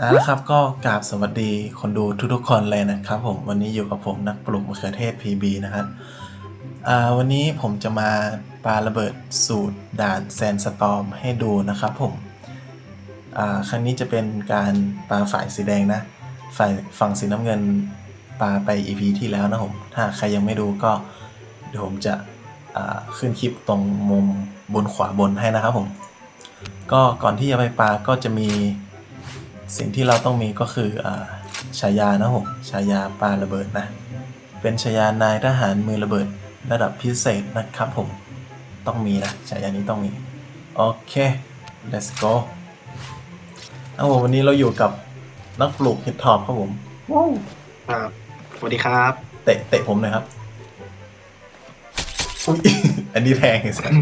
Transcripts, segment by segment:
เอาละครับก็กราบสวัสดีคนดูทุกๆคนเลยนะครับผมวันนี้อยู่กับผมนักปลูกมะเขือเทศ PB นะครับอ่าวันนี้ผมจะมาปาระเบิดสูตรด่านแซนสตอมให้ดูนะครับผมอ่าครั้งนี้จะเป็นการปาฝ่ายสีแดงนะฝ่ายฝั่งสีน้ำเงินปาไป EP ที่แล้วนะผมถ้าใครยังไม่ดูก็เดี๋ยวผมจะอ่าขึ้นคลิปตรงมุมบนขวาบนให้นะครับผมก็ก่อนที่จะไปปาก็จะมี สิ่งที่เราต้องมีก็คืออาฉายานะผมฉายาปาระเบิดนะ เป็นฉายานายทหารมือระเบิดระดับพิเศษนะครับผม ต้องมีนะฉายานี้ต้องมี โอเค let's go เอาผมวันนี้เราอยู่กับนักปลูกเห็ดทอบครับผมว้าวครับสวัสดีครับ เตะเตะผมหน่อยครับอุ้ยอันนี้แพงไอ้สัส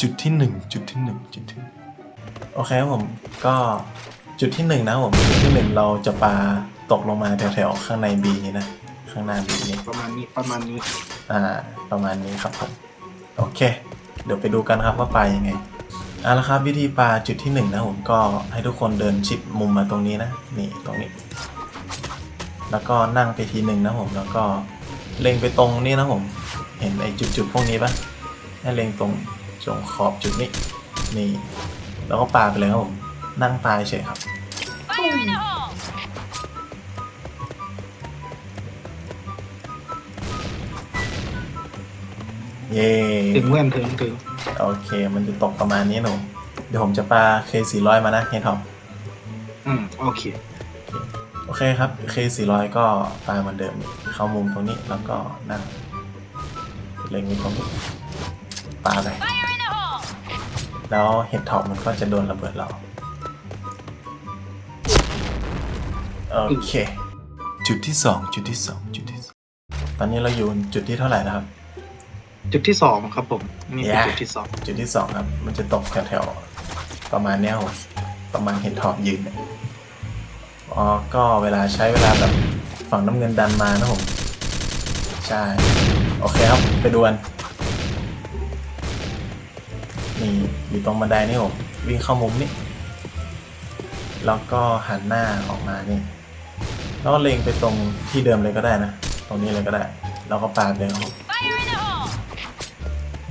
จุดที่หนึ่งจุดที่หนึ่งจุดที่หนึ่ง โอเคครับผมก็จุดที่หนึ่งนะครับผมจุดที่หนึ่งเราจะปาตกลงมาแถวๆข้างในบีนี้นะข้างหน้าบีนี้ประมาณนี้ประมาณนี้อ่าประมาณนี้ครับผมโอเค เดี๋ยวไปดูกันครับว่าปายังไงเอาละครับวิธีปาจุดที่หนึ่งนะผมก็ให้ทุกคนเดินชิดมุมมาตรงนี้นะนี่ตรงนี้ แล้วก็นั่งไปทีหนึ่งนะผมแล้วก็เล็งไปตรงนี้นะผม เห็นไอ้จุดๆพวกนี้ปะให้เล็งตรงตรงขอบจุดนี้นี่ แล้วก็ปาไปเลยครับผม นั่งปาเฉยครับ Fire in the hole! เย่ถึงเพื่อนถึงถึงโอเค มันจะตกประมาณนี้หนู เดี๋ยวผมจะปา K400 มานะเฮท็อปอืม โอเค โอเคครับ K400 ก็ปาเหมือนเดิม เข้ามุมตรงนี้แล้วก็นั่งเล็งไว้ตรงนี้ปาไป แล้วเห็ดท็อปมันก็จะโดนระเบิดเรา โอเค จุดที่สองจุดที่สองจุดที่สองตอนนี้เราอยู่จุดที่เท่าไหร่นะครับ จุดที่สองครับผม นี่เป็น Yeah จุดที่สองจุดที่สองครับ มันจะตกแถวๆประมาณเนี้ยครับประมาณเห็ดท็อปยืนเนี่ยอ๋อ ก็เวลาใช้เวลาแบบฝั่งน้ำเงินดันมานะผม ใช่ โอเคครับ ไปดูกัน นี่อยู่ตรงบันไดนี่ผมวิ่งเข้ามุมนี่แล้วก็หันหน้าออกมานี่แล้วก็เล็งไปตรงที่เดิมเลยก็ได้นะ ตรงนี้เลยก็ได้ แล้วก็ปาไปเลยครับ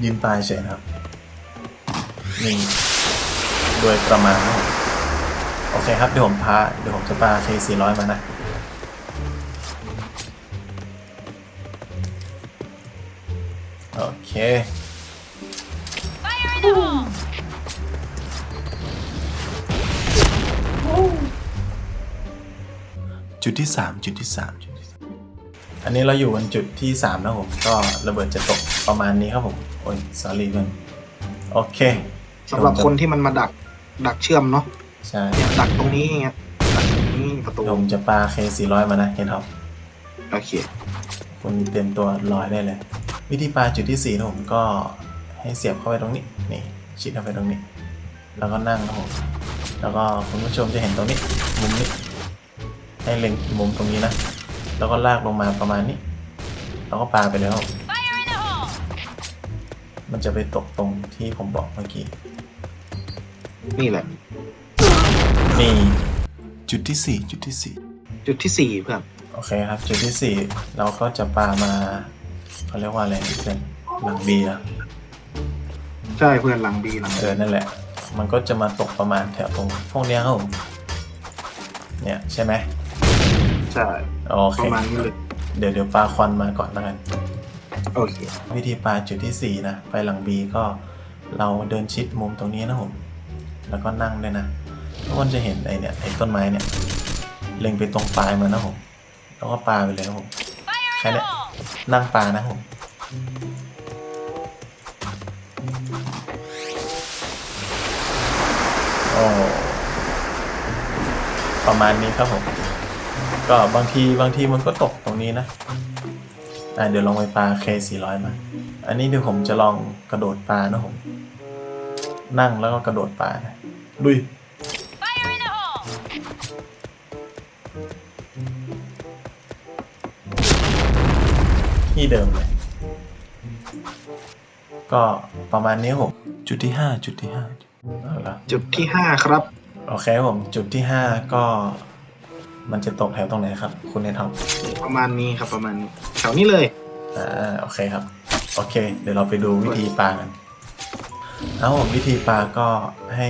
ยืนปลายเฉยนะครับนี่โดยประมาณโอเคครับเดี๋ยวผมพาเดี๋ยวผมจะปา K400 มานะโอเค จุดที่สามจุดที่สามจุดที่สามอันนี้เราอยู่กันจุดที่สามนะผมก็ระเบิดจะตกประมาณนี้ครับผมโอ้ย sorry เพื่อนโอเคสำหรับคนที่มันมาดักดักเชื่อมเนาะใช่เนี่ยดักตรงนี้อย่างเงี้ยดักตรงนี้ประตูเดี๋ยวผมจะปา K400 มานะเห็นครับโอเคคุณเตรียมตัวลอยได้เลย วิธีปาจุดที่สี่นะผมก็ให้เสียบเข้าไปตรงนี้นี่ชิดเข้าไปตรงนี้ แล้วก็นั่งนะผมแล้วก็คุณผู้ชมจะเห็นตรงนี้มุมนี้ ให้เล็งมุมตรงนี้นะ แล้วก็ลากลงมาประมาณนี้ แล้วก็ปาไปเลยครับผม Fire in the hole! มันจะไปตกตรงที่ผมบอกเมื่อกี้ นี่แหละ นี่ จุดที่สี่จุดที่สี่ จุดที่สี่เพื่อนโอเคครับ จุดที่สี่เราก็จะปามาเขาเรียกว่าอะไรนะเป็นหลังเบียร์ ใช่เพื่อนหลังบีหลังเออ นั่นแหละ มันก็จะมาตกประมาณแถวตรงพวกเนี้ยครับผมเนี่ย ใช่ไหม ใช่โอเคประมาณนี้เลยเดี๋ยวเดี๋ยวปลาควันมาก่อนแล้วกัน โอเควิธีปลาจุดที่สี่นะ ไปหลังบีก็เราเดินชิดมุมตรงนี้นะผม แล้วก็นั่งด้วยนะทุกคนจะเห็นไอ้เนี่ยไอ้ต้นไม้เนี่ย เล็งไปตรงปลายมันนะผม แล้วก็ปลาไปเลยครับผม Fire in Can the it- hole! นั่งปลานะผม โอ้ ประมาณนี้ครับผม ก็บางทีบางทีมันก็ตกตรงนี้นะอ่าเดี๋ยวลองไปปลา K 4 0 0 มา อันนี้เดี๋ยวผมจะลองกระโดดปลานะผม นั่งแล้วก็กระโดดปลานะลุย Fire in the hole! ที่เดิมเลย ก็ประมาณนี้ครับผมจุดที่ห้าจุดที่ห้าเอาละจุดที่ห้าครับ โอเคครับผมจุดที่ห้าก็ มันจะตกแถวตรงไหนครับ คุณเนทอมประมาณนี้ครับประมาณนี้แถวนี้เลยอ่าโอเคครับ โอเค เดี๋ยวเราไปดูวิธีปลากันเอาผมวิธีปลาก็ให้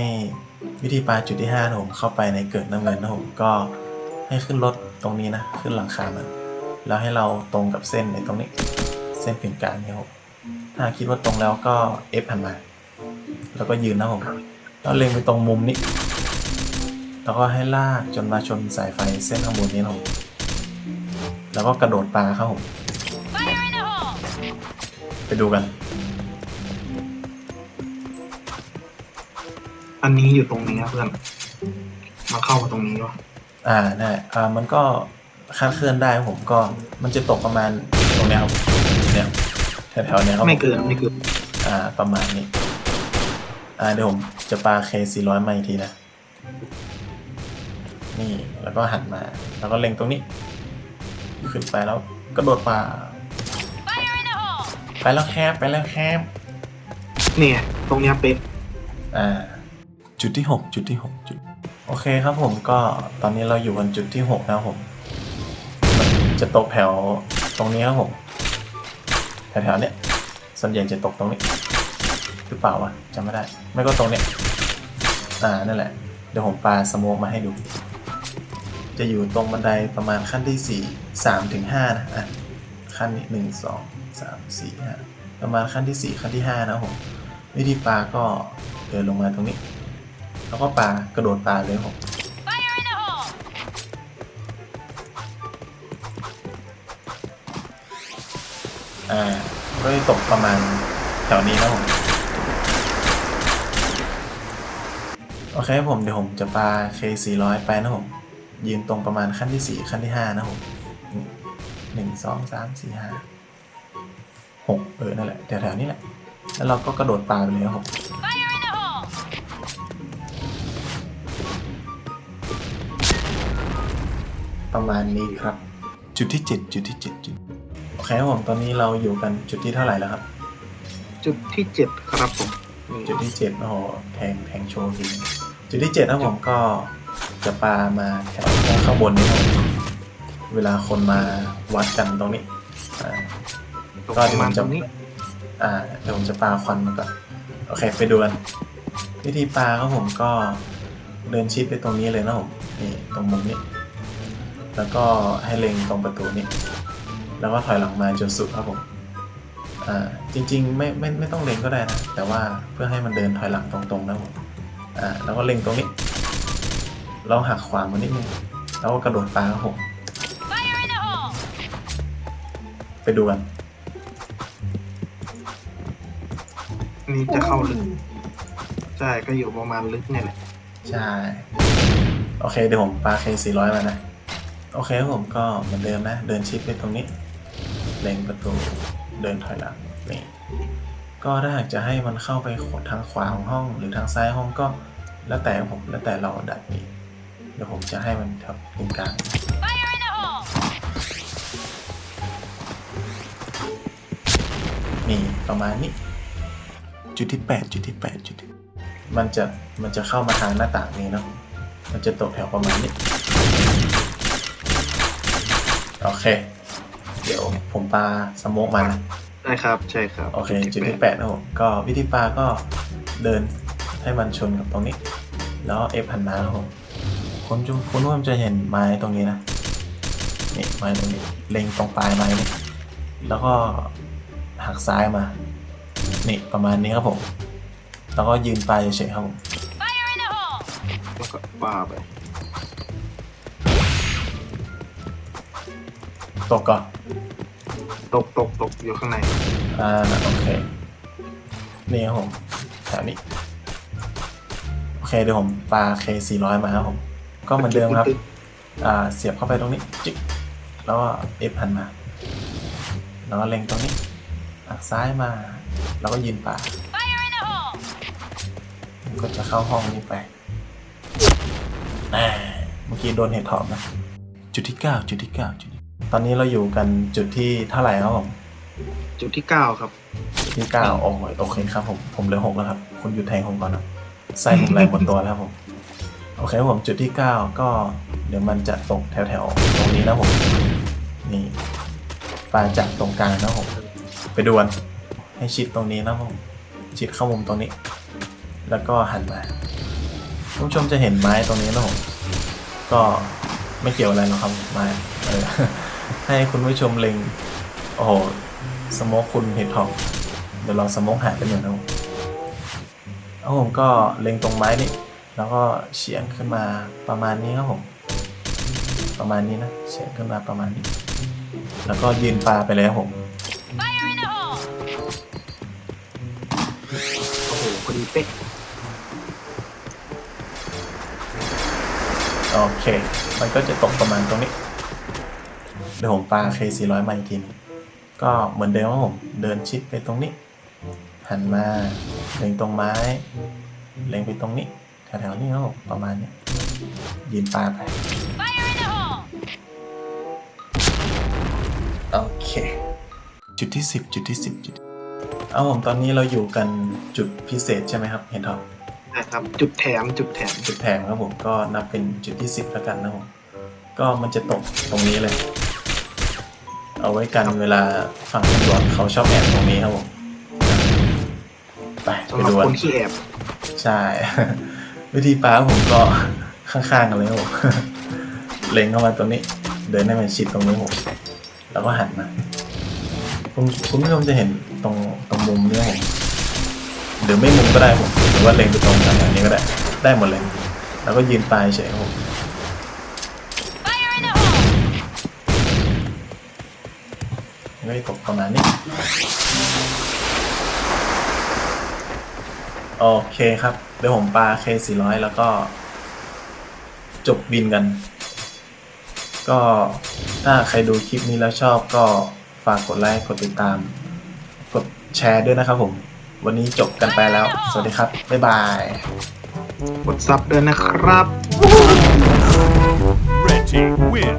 วิธีปลาจุดที่ห้านะผมเข้าไปในเกิดน้ำเงินนะผมก็ให้ขึ้นรถตรงนี้นะ ขึ้นหลังคามันแล้วให้เราตรงกับเส้นในตรงนี้ เส้นผ่นกลางนี่ครับถ้าคิดว่าตรงแล้วก็ F หันมา แล้วก็ยืนนะผมแล้วเล็งไปตรงมุมนี้ แล้วก็ให้ลากจนมาชนสายไฟเส้นข้างบนนี้นะผมแล้วก็กระโดดปลาครับผม Fire in the hole! ไปดูกัน อันนี้อยู่ตรงนี้นะเพื่อน มาเข้ามาตรงนี้วะอ่าได้อ่ามันก็คาดเคลื่อนได้ครับผมก็มันจะตกประมาณตรงเนี้ยครับเนี่ยแถวๆเนี้ยครับผไม่เกินไม่เกินอ่าประมาณนี้ อ่าเดี๋ยวผมจะปาเคสี่ร้อยมาอีกทีนะ นี่แล้วก็หันมา แล้วก็เล็งตรงนี้ ขึ้นไปแล้วกระโดดป่า Fire in the hole! ไปแล้วแคบไปแล้วแคบเนี่ย ตรงเนี้ยเป๊ะอ่าจุดที่หกจุดที่หกจุดโอเคครับผมก็ตอนนี้เราอยู่กันจุดที่หกนะครับผมมันจะตกแถวตรงนี้ครับผมแถวๆเนี้ยส่วนใหญ่จะตกตรงนี้หรือเปล่าวะจำไม่ได้ ไม่ก็ตรงเนี้ยอ่านั่นแหละ เดี๋ยวผมปาสโมกมาให้ดู จะอยู่ตรงบันไดประมาณขั้นที่สี่สามถึงห้านะอะขั้นนี้หนึ่งสองสามสี่ห้าประมาณขั้นที่สี่ขั้นที่ห้านะครับผมวิธีปลาก็เดินลงมาตรงนี้ แล้วก็ปลากระโดดปลาเลยครับผม Fire in the hole! อ่าก็จะตกประมาณแถวนี้นะผมโอเคครับผมเดี๋ยวผมจะปา K 4 0 0 ไปนะผม ยืนตรงประมาณขั้นที่ 4 ขั้นที่ 5 นะผมหนึ่งสองสามสี่ห้าหกเออ นั่นแหละแถวๆนี้แหละ แล้วเราก็กระโดดปลาไปเลยครับผม Fire in the hole! ประมาณนี้ครับ จุดที่ 7 จุดที่ 7 จุดโอเคครับผมตอนนี้เราอยู่กันจุดที่เท่าไหร่แล้วครับ จุดที่เจ็ดครับผมนี่จุดที่เจ็ดโอ้โหแทงแทงโชว์ดีจุดที่เจ็ดนะผมก็ จะปามาแถวข้างบนนี้ครับเวลาคนมาวัดกันตรงนี้อ่าก็เดี๋ยวผมจะอ่าเดี๋ยวผมจะปาควันมาก่อนโอเคไปดูกันวิธีปาครับผมก็เดินชิดไปตรงนี้เลยนะผมนี่ตรงมุมนี้ แล้วก็ให้เล็งตรงประตูนี้ แล้วก็ถอยหลังมาจนสุดครับผมอ่าจริงๆไม่ไม่ไม่ต้องเล็งก็ได้นะแต่ว่าเพื่อให้มันเดินถอยหลังตรงๆนะผมอ่าแล้วก็เล็งตรงนี้ เราหักขวามานิดนึงแล้วก็กระโดดปลาครับผม Fire in the hole! ไปดูกันอันนี้จะเข้าลึกใช่ก็อยู่ประมาณลึกเนี่ยแหละใช่โอเคเดี๋ยวผมปาเคสี่ร้อยมานะโอเคครับผมก็เหมือนเดิมนะ เดินชิดไปตรงนี้ เล็งประตูเดินถอยหลังนี่ก็ถ้าหากจะให้มันเข้าไปทางขวาของห้อง หรือทางซ้ายห้องก็ แล้วแต่ผมแล้วแต่เราดัดนี้ เดี๋ยวผมจะให้มันแถวตรงกลาง Fire in the hole! นี่ประมาณนี้ จุดที่แปดจุดที่แปดจุดที่มันจะมันจะเข้ามาทางหน้าต่างนี้เนอะมันจะตกแถวประมาณนี้ โอเค เดี๋ยวผมปาสโมกมานะใช่ครับ ใช่ครับ โอเค จุดที่แปดนะผมก็วิธีปาก็เดินให้มันชนกับตรงนี้ แล้วเอฟหันมาครับผม คุณจุคุณว่ามันจะเห็นไม้ตรงนี้นะนี่ไม้ตรงนี้เล็งตรงปลายไม้นี่แล้วก็หักซ้ายมา นี่ประมาณนี้ครับผม แล้วก็ยืนปลายเฉยๆครับผม Fire in the hole! แล้วก็ปาไปตกก่อนตกตกตกอยู่ข้างใน อ่าโอเค นี่ครับผมแถวนี้ โอเคเดี๋ยวผมปาเคสี่ร้อยมาครับผม ก็เหมือนเดิมครับ อ่า เสียบเข้าไปตรงนี้ จิก แล้วก็เอฟหันมา แล้วก็เล็งตรงนี้หักซ้ายมา แล้วก็ยืนป่า Fire in the hole! ก็จะเข้าห้องนี้ไปอ่าเมื่อกี้โดนเห็ดถอบนะ จุดที่เก้าจุดที่เก้าจุดที่ตอนนี้เราอยู่กันจุดที่เท่าไหร่ครับผม จุดที่เก้าครับ จุดที่เก้าโอ้ยโอเคครับผม ผมเหลือหกแล้วครับ คุณหยุดแทงผมก่อนนะไส้ผมแรงหมดตัวแล้วครับผม โอเคครับผมจุดที่ 9 ก็เดี๋ยวมันจะตกแถวๆตรงนี้นะผมนี่ปลาจากตรงกลางนะผมไปดวนให้ชิดตรงนี้นะผมชิดเข้ามุมตรงนี้ แล้วก็หันมาคุณผู้ชมจะเห็นไม้ตรงนี้นะผมก็ไม่เกี่ยวอะไรหรอกครับไม้ให้คุณผู้ชมเล็งโอ้โหสโมกคุณเห็ดทองเดี๋ยวลองสโมกหายไปหนึ่งนะผมแล้วผมก็เล็งตรงไม้นี่ แล้วก็เฉียงขึ้นมาประมาณนี้ครับผม ประมาณนี้นะเฉียงขึ้นมาประมาณนี้ แล้วก็ยืนปลาไปเลยครับผม Fire in the hole! โอ้โหพอดีเป๊ะโอเค มันก็จะตกประมาณตรงนี้ เดี๋ยวผมปา K400 มาอีกทีหนึงก็เหมือนเดิมครับผม เดินชิดไปตรงนี้ หันมาเล็งตรงไม้ เล็งไปตรงนี้ แถวๆนี้ครับผมประมาณนี้ยืนปาไป Fire in the hole! โอเค จุดที่ 10 จุดที่ 10 จุด เอาผมตอนนี้เราอยู่กันจุดพิเศษใช่ไหมครับ เห็นทองนะครับ จุดแถมจุดแถมจุดแถมครับผมก็นับเป็นจุดที่ 10 แล้วกันนะผมก็มันจะตกตรงนี้เลย เอาไว้กันเวลาฝั่งตำรวจเขาชอบแอบตรงนี้ครับผมไปสำไปหรับดูกัคนนขี้แอบ ใช่ วิธีปาผมก็ข้างๆกันเลยครับผมเล็งเข้ามาตรงนี้ เดินให้มันชิดตรงนี้ผมแล้วก็หันมาคุณคุณผู้ชมจะเห็นตรงตรงมุมเนี้ผมหรือไม่มุมก็ได้ผมหรือว่าเล็งไปตรงกันอันนี้ก็ได้ได้หมดเลย แล้วก็ยืนปลายเฉยครับผม Fire in the hole! ไม่ได้ตกประมาณนี้โอเคครับ เดี๋ยวผมปา K400 แล้วก็ จบบินกัน ก็ถ้าใครดูคลิปนี้แล้วชอบก็ฝากกดไลค์ กดติดตาม กดแชร์ด้วยนะครับผม วันนี้จบกันไปแล้ว สวัสดีครับ บ๊ายบาย กดซับด้วยนะครับ Red team win.